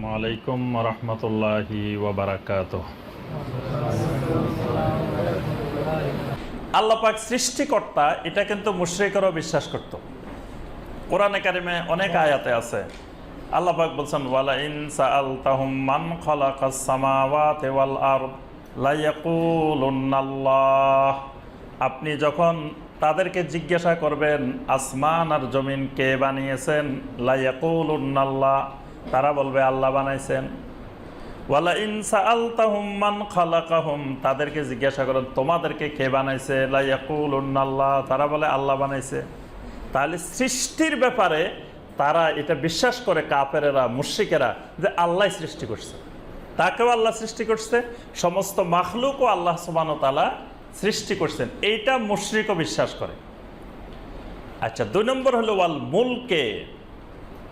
আসসালামু আলাইকুম রহমতুল্লাহি ওবরাকাত আল্লাপাক সৃষ্টিকর্তা, এটা কিন্তু মুশ্রিকরাও বিশ্বাস করত। কোরআনে কারিমে অনেক আয়াতে আছে। আল্লাপাক বলছেন ওয়ালা ইন সাআলতাহুম মান খালাকাস সামাওয়াতি ওয়াল আরদ লা ইয়াকুলুন্নাল্লাহ আপনি যখন তাদেরকে জিজ্ঞাসা করবেন, আসমান আর জমিন কে বানিয়েছেন? লাইয়াকুল্লাহ তারা বলবে, আল্লাহ বানাইছেন। ওয়ালা ইনসা আলতাহুম তাদেরকে জিজ্ঞাসা করেন, তোমাদেরকে কে বানাইছে? লাইয়াকুল্লাহ তারা বলে, আল্লাহ বানাইছে। তাহলে সৃষ্টির ব্যাপারে তারা এটা বিশ্বাস করে কাপেরেরা মুশ্রিকেরা, যে আল্লাহ সৃষ্টি করছে। তাকেও আল্লাহ সৃষ্টি করছে, সমস্ত মাখলুকও আল্লাহ সুবান তালা সৃষ্টি করছেন। এইটা মুশ্রিকও বিশ্বাস করে। আচ্ছা দুই নম্বর হলো, ওয়াল মূলকে।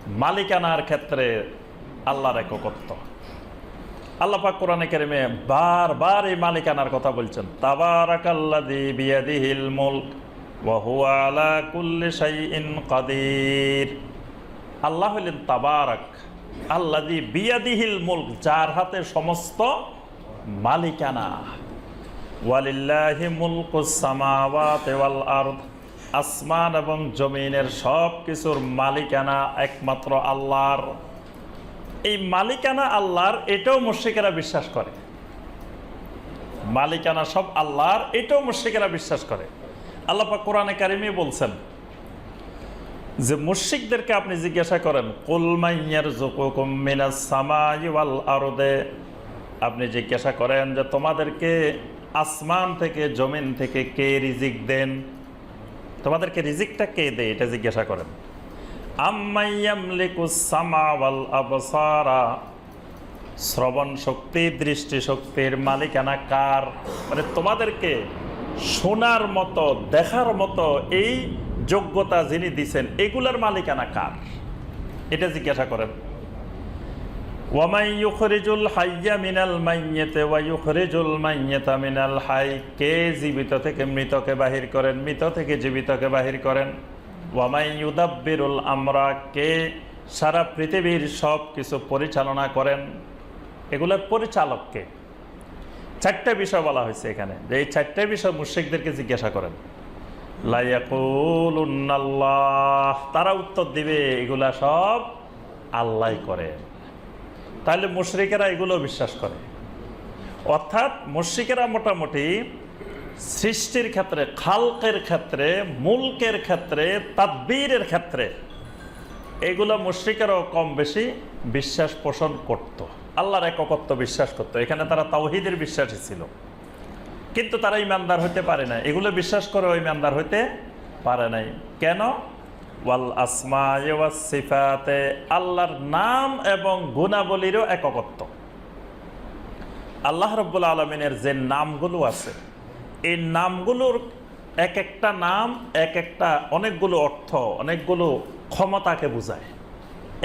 মালিকানার ক্ষেত্রে আল্লাহর একত্ব আল্লাহ পাক কোরআনে কারিমে বারবার এই মালিকানার কথা বলছেন। তাবারাকাল্লাযী বিয়াদিহিল মুলক ওয়া হুয়া আলা কুল্লি শাইইন কাদির। আল্লাহ হলেন তাবারাক, আল্লাযী বিয়াদিহিল মুলক, যার হাতে সমস্ত মালিকানা। ওয়ালিল্লাহি মুলকুস সামাওয়াতি ওয়াল আরদ। আসমান এবং জমিনের সব কিছুর মালিকানা একমাত্র আল্লাহর। এই মালিকানা আল্লাহর, এটাও মুশ্রিকেরা বিশ্বাস করে। মালিকানা সব আল্লাহর, এটাও মুশ্রিকেরা বিশ্বাস করে। আল্লাহ কোরআনে কারিমে বলছেন, যে মুশ্রিকদেরকে আপনি জিজ্ঞাসা করেন কুলমাইয়ার জুকুকুম মিনাস সামাই ওয়াল আরদে? আপনি জিজ্ঞাসা করেন যে, তোমাদেরকে আসমান থেকে, জমিন থেকে কে রিজিক দেন? তোমাদেরকে রিজিকটা কে দেয় এটা জিজ্ঞাসা করেন। শ্রবণ শক্তি, দৃষ্টি শক্তির মালিকানা কার? মানে তোমাদেরকে শোনার মতো, দেখার মতো এই যোগ্যতা যিনি দিছেন, এগুলার মালিকানা কার? এটা জিজ্ঞাসা করেন। ওয়ামাই ইউখরিজুল হাইয়া মিনাল মাইয়েতে ওয়া ইউখরিজুল মাইয়েতা মিনাল হাই কে জীবিত থেকে মৃতকে বাহির করেন? মৃত থেকে জীবিতকে বাহির করেন। ওয়ামাই ইউদাব্বিরুল আমরা কে সারা পৃথিবীর সব কিছু পরিচালনা করেন? এগুলোর পরিচালককে চারটে বিষয় বলা হয়েছে এখানে। যে এই চারটে বিষয় মুশ্রিকদেরকে জিজ্ঞাসা করেন। তারা উত্তর দিবে, এগুলা সব আল্লাহ করেন। তাহলে মুশ্রিকেরা এগুলো বিশ্বাস করে। অর্থাৎ মুশ্রিকেরা মোটামুটি সৃষ্টির ক্ষেত্রে, খালকের ক্ষেত্রে, মুলকের ক্ষেত্রে, তাদবীরের ক্ষেত্রে এগুলো মুশ্রিকেরাও কম বেশি বিশ্বাস পোষণ করত। আল্লাহর এককত্ব বিশ্বাস করত। এখানে তারা তাওহিদের বিশ্বাসী ছিল। কিন্তু তারা ইমানদার হতে পারে না এগুলো বিশ্বাস করে ওই ইমানদার হতে পারে নাই। কেন? ওয়াল আসমা সিফাতে, আল্লাহর নাম এবং গুণাবলীরও এককত্ব। আল্লাহ রব্বুল আলমিনের যে নামগুলো আছে, এই নামগুলোর এক একটা নাম এক একটা অনেকগুলো অর্থ, অনেকগুলো ক্ষমতাকে বোঝায়।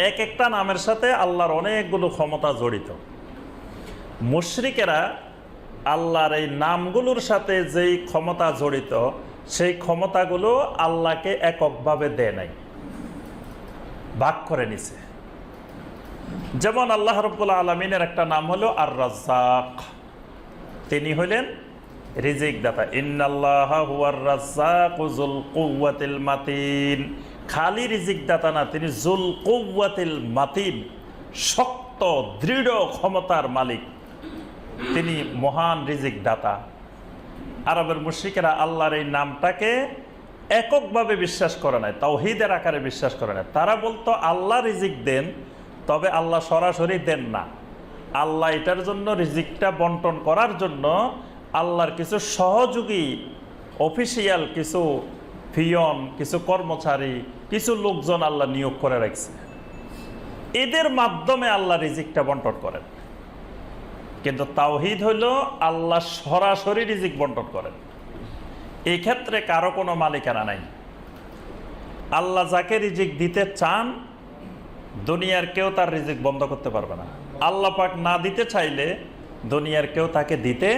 এক একটা নামের সাথে আল্লাহর অনেকগুলো ক্ষমতা জড়িত। মুশরিকেরা আল্লাহর এই নামগুলোর সাথে যেই ক্ষমতা জড়িত সেই ক্ষমতাগুলো আল্লাহকে এককভাবে দেয় নাই। ভাগ করে নিছে। যেমন আল্লাহ রব্বুল্লা আলমিনের একটা নাম হলো আর রাজ্জাক তিনি হলেন রিজিক দাতা। ইন্নাল্লাহ হুয়ার রাজ্জাক জুল কুওয়াতিল মাতিন। খালি রিজিক দাতা না, তিনি জুল কুওয়াতিল মাতিন। শক্ত, দৃঢ় ক্ষমতার মালিক। তিনি মহান রিজিক দাতা। আরবের মুশ্রিকেরা আল্লাহর এই নামটাকে এককভাবে বিশ্বাস করে নাই, তাওহিদের আকারে বিশ্বাস করে নাই। তারা বলতো, আল্লাহ রিজিক দেন, তবে আল্লাহ সরাসরি দেন না। আল্লাহ এটার জন্য রিজিকটা বন্টন করার জন্য আল্লাহর কিছু সহযোগী, অফিসিয়াল কিছু ফিয়ন কিছু কর্মচারী, কিছু লোকজন আল্লাহ নিয়োগ করে রাখছে। এদের মাধ্যমে আল্লাহ রিজিকটা বন্টন করেন। কিন্তু তাওহিদ হইল আল্লাহ সরাসরি রিজিক বন্টন করেন। এই ক্ষেত্রে কারও কোনো মালিকানা নাই। আল্লাহ যাকে রিজিক দিতে চান, দুনিয়ার কেউ তার রিজিক বন্ধ করতে পারবে না। আল্লাহ পাক না দিতে চাইলে দুনিয়ার কেউ তাকে দিতে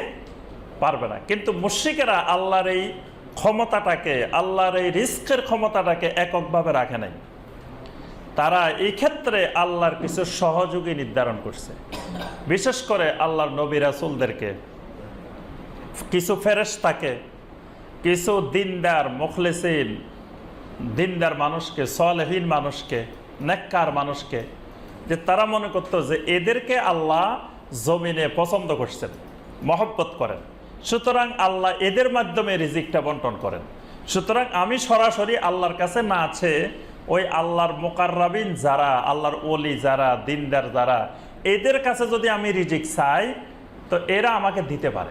পারবে না। কিন্তু মুশ্রিকেরা আল্লাহর এই ক্ষমতাটাকে, আল্লাহর এই রিস্কের ক্ষমতাটাকে এককভাবে রাখে নাই। তারা এই ক্ষেত্রে আল্লাহর কিছু সহযোগী নির্ধারণ করছে। বিশেষ করে আল্লাহর নবী রাসুলদেরকে। কিছু ফেরেশতাকে, কিছু দিনদার মুখলেসিন, দিনদার মানুষকে, সলেহীন মানুষকে, নেককার মানুষকে, যে তারা মনে করতো যে এদেরকে আল্লাহ জমিনে পছন্দ করছেন, মহব্বত করেন। সুতরাং আল্লাহ এদের মাধ্যমে রিজিকটা বন্টন করেন। সুতরাং আমি সরাসরি আল্লাহর কাছে না আছে ওই আল্লাহর মোকাররাবিন যারা, আল্লাহর ওলি যারা, দিনদার যারা, এদের কাছে যদি আমি রিজিক চাই, তো এরা আমাকে দিতে পারে।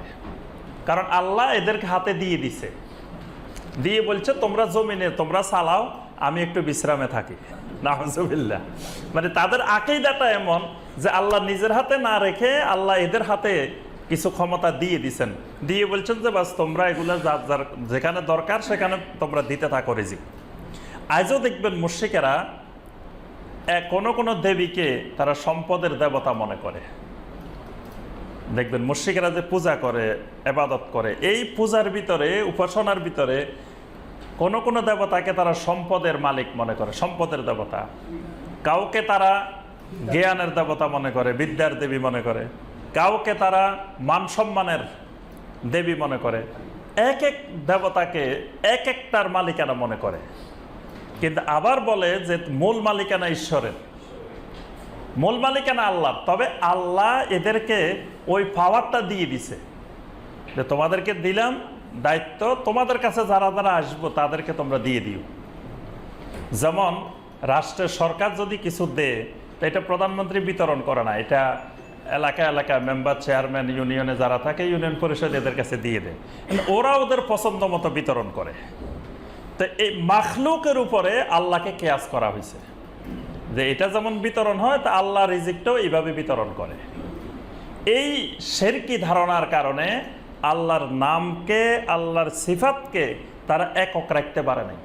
কারণ আল্লাহ এদেরকে হাতে দিয়ে দিছে। দিয়ে বলছে, তোমরা জমিনে, তোমরা চালাও, আমি একটু বিশ্রামে থাকি। নাহজুবিল্লাহ মানে তাদের আঁকেই আকেইদাটা এমন যে আল্লাহ নিজের হাতে না রেখে আল্লাহ এদের হাতে কিছু ক্ষমতা দিয়ে দিছেন। দিয়ে বলছেন যে, বাস তোমরা এগুলো যার যার যেখানে দরকার, সেখানে তোমরা দিতে থাকো রিজিক। আজও দেখবেন মুর্শিকেরা কোনো কোনো দেবীকে তারা সম্পদের দেবতা মনে করে। দেখবেন মুর্শিকেরা যে পূজা করে, এবাদত করে, এই পূজার ভিতরে, উপাসনার ভিতরে কোন কোন দেবতাকে তারা সম্পদের মালিক মনে করে, সম্পদের দেবতা। কাউকে তারা জ্ঞানের দেবতা মনে করে, বিদ্যার দেবী মনে করে। কাউকে তারা মান সম্মানের দেবী মনে করে। এক এক দেবতাকে এক একটার মালিকানা মনে করে। কিন্তু আবার বলে যে মূল মালিকানা ঈশ্বরের। মূল মালিকানা আল্লাহ। তবে আল্লাহ এদেরকে ওই পাওয়ারটা দিয়ে দিছে। যে তোমাদেরকে দিলাম দায়িত্ব, তোমাদের কাছে যারা যারা আসব তাদেরকে তোমরা দিয়ে দিও। যেমন রাষ্ট্রের সরকার যদি কিছু দেয়, তো এটা প্রধানমন্ত্রী বিতরণ করে না, এটা এলাকা এলাকা মেম্বার চেয়ারম্যান ইউনিয়নে যারা থাকে ইউনিয়ন পরিষদ এদের কাছে দিয়ে দেয়। কিন্তু ওরা ওদের পছন্দ মতো বিতরণ করে। তো এই মাখলুকের উপরে আল্লাহকে কেয়াস করা হয়েছে। যে এটা যেমন বিতরণ হয়, তা আল্লাহ রিজিকটাও এইভাবে বিতরণ করে। এই শেরকি ধারণার কারণে আল্লাহর নামকে, আল্লাহর সিফাতকে তারা একক রাখতে পারে নাই।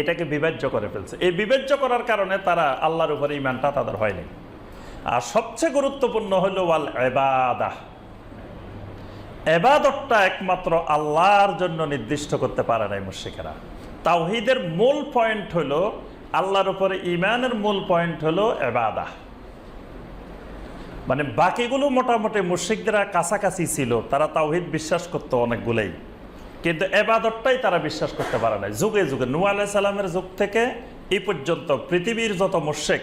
এটাকে বিবেচ্য করে ফেলছে। এই বিবেচ্য করার কারণে তারা আল্লাহর উপরে ইমানটা তাদের হয়নি আর সবচেয়ে গুরুত্বপূর্ণ হলো ওয়াল এবাদাহ এবাদতটা একমাত্র আল্লাহর জন্য নির্দিষ্ট করতে পারে নাই মুর্শিকেরা তাওহিদের মূল পয়েন্ট হলো, আল্লাহর উপরে ইমানের মূল পয়েন্ট হলো এবাদা। মানে বাকিগুলো মোটামুটি মুর্শিকদের কাছাকাছি ছিল, তারা তাওহিদ বিশ্বাস করতো অনেকগুলোই। কিন্তু এবাদতটাই তারা বিশ্বাস করতে পারে না যুগে যুগে নু আলাই সালামের যুগ থেকে এই পর্যন্ত পৃথিবীর যত মুর্শেক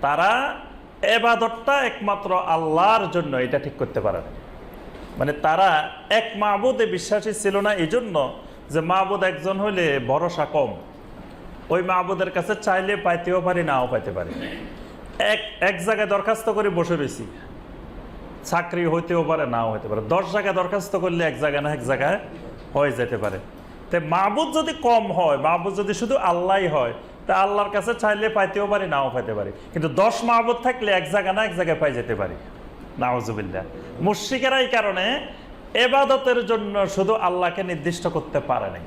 তারা এবাদতটা একমাত্র আল্লাহর জন্য এটা ঠিক করতে পারে না মানে তারা এক মাহবুদে বিশ্বাসী ছিল না এই জন্য যে মাহবুদ একজন হইলে ভরসা কম। ওই মাহবুদের কাছে চাইলে পাইতেও পারি, নাও পাইতে পারি। এক এক জায়গায় দরখাস্ত করে বসে রয়েছি চাকরি হইতেও পারে, নাও হইতে পারে। দশ জায়গায় দরখাস্ত করলে এক জায়গায় না এক জায়গায় হয়ে যেতে পারে। তো মাহবুদ যদি কম হয়, মাহবুদ যদি শুধু আল্লাহই হয়, তা আল্লাহর কাছে চাইলে পাইতেও পারি, নাও পাইতে পারি। কিন্তু দশ মাহবুদ থাকলে এক জায়গা না এক জায়গায় পাই যেতে পারি। নাওজুবিল্লা মুর্শিকেরা এই কারণে এবাদতের জন্য শুধু আল্লাহকে নির্দিষ্ট করতে পারে নাই।